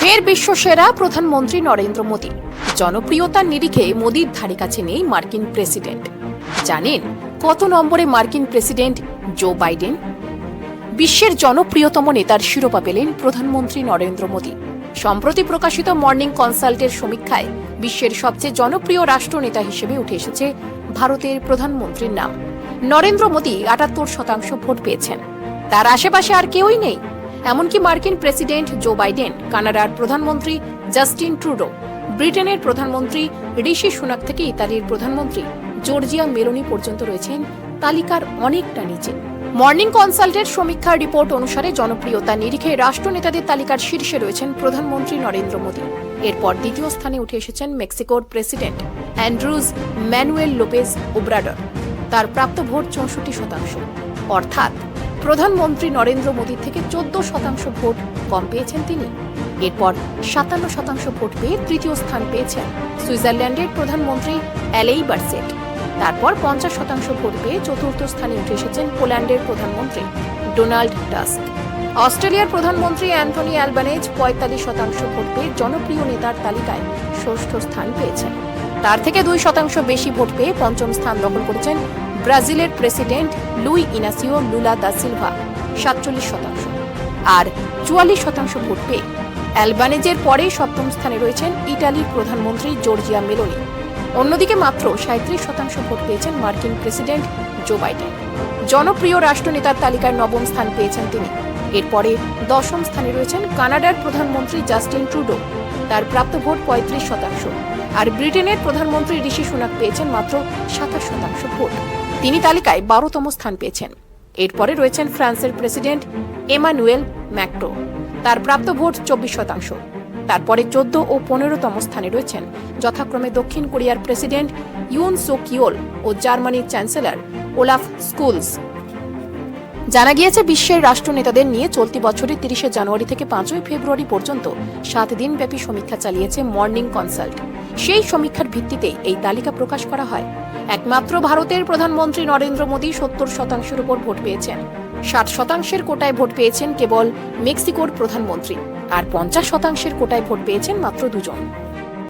ফের বিশ্বসেরা প্রধানমন্ত্রী নরেন্দ্র মোদী। জনপ্রিয়তার নিরিখে মোদীর ধারে কাছে নেই মার্কিন প্রেসিডেন্ট। জানেন কত নম্বরে মার্কিন প্রেসিডেন্ট জো বাইডেন? বিশ্বের জনপ্রিয়তম নেতার শিরোপা পেলেন প্রধানমন্ত্রী নরেন্দ্র মোদী। সম্প্রতি প্রকাশিত মর্নিং কনসাল্টের সমীক্ষায় বিশ্বের সবচেয়ে জনপ্রিয় রাষ্ট্রনেতা হিসেবে উঠে এসেছে ভারতের প্রধানমন্ত্রীর নাম। নরেন্দ্র মোদী আটাত্তর শতাংশ ভোট পেয়েছেন। তার আশেপাশে আর কেউই নেই। এমনকি মার্কিন প্রেসিডেন্ট জো বাইডেন, কানাডার প্রধানমন্ত্রী জাস্টিন ট্রুডো, ব্রিটেনের প্রধানমন্ত্রী ঋষি সুনাক থেকে ইতালির প্রধানমন্ত্রী জর্জিয়া মেলোনি পর্যন্ত রয়েছেন তালিকার অনেকটা নিচে। মর্নিং কনসাল্টের সমীক্ষার রিপোর্ট অনুসারে জনপ্রিয়তা নিরিখে রাষ্ট্রনেতাদের তালিকার শীর্ষে রয়েছেন প্রধানমন্ত্রী নরেন্দ্র মোদী। এরপর দ্বিতীয় স্থানে উঠে এসেছেন মেক্সিকোর president Andres Manuel Lopez Obrador. তার প্রাপ্ত ভোট চৌষট্টি শতাংশ। অর্থাৎ প্রধানমন্ত্রী নরেন্দ্র মোদীর থেকে চোদ্দ শতাংশ ভোট কম পেয়েছেন তিনি। এরপর সাতান্ন শতাংশ ভোট পেয়ে তৃতীয় স্থান পেয়েছেন সুইজারল্যান্ডের প্রধানমন্ত্রী অ্যালেই বার্সেট। তারপর পঞ্চাশ শতাংশ ভোট পেয়ে চতুর্থ স্থানে উঠে এসেছেন পোল্যান্ডের প্রধানমন্ত্রী ডোনাল্ড টাস্ক। অস্ট্রেলিয়ার প্রধানমন্ত্রী অ্যান্থনি অ্যালবানেজ পঁয়তাল্লিশ শতাংশ ভোট পেয়ে জনপ্রিয় নেতার তালিকায় ষষ্ঠ স্থান পেয়েছেন। তার থেকে দুই শতাংশ বেশি ভোট পেয়ে পঞ্চম স্থান দখল করেছেন ব্রাজিলের president Luiz Inacio Lula da Silva, সাতচল্লিশ শতাংশ। আর চুয়াল্লিশ শতাংশ ভোট পেয়ে অ্যালবানেজের পরে সপ্তম স্থানে রয়েছেন ইটালির প্রধানমন্ত্রী জর্জিয়া মেলোনি। অন্যদিকে মাত্র সাঁত্রিশ শতাংশ ভোট পেয়েছেন মার্কিন প্রেসিডেন্ট জো বাইডেন। জনপ্রিয় রাষ্ট্রনেতার তালিকায় নবম স্থান পেয়েছেন তিনি। এরপরে দশম স্থানে রয়েছেন কানাডার প্রধানমন্ত্রী জাস্টিন ট্রুডো। তার প্রাপ্ত ভোট পঁয়ত্রিশ শতাংশ। আর ব্রিটেনের প্রধানমন্ত্রী ঋষি সুনাক পেয়েছেন মাত্র সাতাশ শতাংশ ভোট। তিনি তালিকায় বারোতম স্থান পেয়েছেন। এরপরে রয়েছেন ফ্রান্সের প্রেসিডেন্ট এমানুয়েল ম্যাক্রো। তার প্রাপ্ত ভোট চব্বিশ শতাংশ। তারপরে চোদ্দ ও পনেরোতম স্থানে রয়েছেন যথাক্রমে দক্ষিণ কোরিয়ার প্রেসিডেন্ট ইউন সো কিওল ও জার্মানির চ্যান্সেলর ওলাফ স্কুলস। জানা গিয়েছে, বিশ্বের রাষ্ট্রনেতাদের নিয়ে চলতি বছরের তিরিশে জানুয়ারি থেকে পাঁচই ফেব্রুয়ারি পর্যন্ত সাত দিনব্যাপী সমীক্ষা চালিয়েছে মর্নিং কনসাল্ট। সেই সমীক্ষার ভিত্তিতে এই তালিকা প্রকাশ করা হয়। একমাত্র ভারতের প্রধানমন্ত্রী নরেন্দ্র মোদী সত্তর শতাংশের উপর ভোট পেয়েছেন। ষাট শতাংশের কোটায় ভোট পেয়েছেন কেবল মেক্সিকোর প্রধানমন্ত্রী। আর পঞ্চাশ শতাংশের কোটায় ভোট পেয়েছেন মাত্র দুজন।